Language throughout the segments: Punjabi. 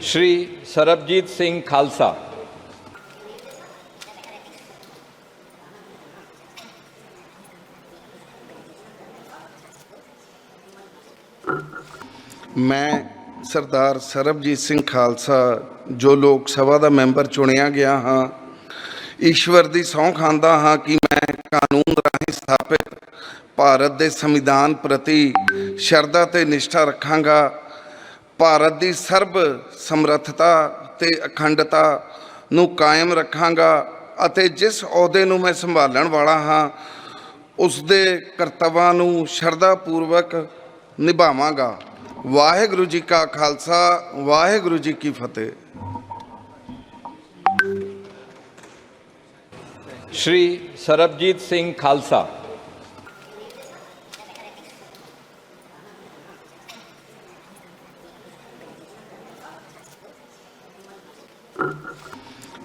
ਸ਼੍ਰੀ ਸਰਬਜੀਤ ਸਿੰਘ ਖਾਲਸਾ ਮੈਂ ਸਰਦਾਰ ਸਰਬਜੀਤ ਸਿੰਘ ਖਾਲਸਾ ਜੋ ਲੋਕ ਸਭਾ ਦਾ ਮੈਂਬਰ ਚੁਣਿਆ ਗਿਆ ਹਾਂ ਈਸ਼ਵਰ ਦੀ ਸਹੁੰ ਖਾਂਦਾ ਹਾਂ ਕਿ ਮੈਂ ਕਾਨੂੰਨ ਰਾਹੀਂ ਸਥਾਪਿਤ ਭਾਰਤ ਦੇ ਸੰਵਿਧਾਨ ਪ੍ਰਤੀ ਸ਼ਰਧਾ ਤੇ ਨਿਸ਼ਠਾ ਰੱਖਾਂਗਾ ਭਾਰਤ ਦੀ ਸਰਬ ਸਮਰੱਥਤਾ ਤੇ ਅਖੰਡਤਾ ਨੂੰ ਕਾਇਮ ਰੱਖਾਂਗਾ ਅਤੇ ਜਿਸ ਅਹੁਦੇ ਨੂੰ ਮੈਂ ਸੰਭਾਲਣ ਵਾਲਾ ਹਾਂ ਉਸ ਦੇ ਕਰਤੱਵਾਂ ਨੂੰ ਸ਼ਰਧਾ ਪੂਰਵਕ ਨਿਭਾਵਾਂਗਾ। ਵਾਹਿਗੁਰੂ ਜੀ ਕਾ ਖਾਲਸਾ, ਵਾਹਿਗੁਰੂ ਜੀ ਕੀ ਫਤਿਹ। ਸ਼੍ਰੀ ਸਰਬਜੀਤ ਸਿੰਘ ਖਾਲਸਾ।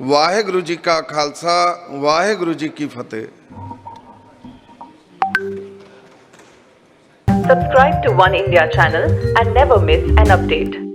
ਵਾਹਿਗੁਰੂ ਜੀ ਕਾ ਖਾਲਸਾ ਵਾਹਿਗੁਰੂ ਜੀ ਕੀ ਫਤਿਹ Subscribe to One India channel and never miss an update.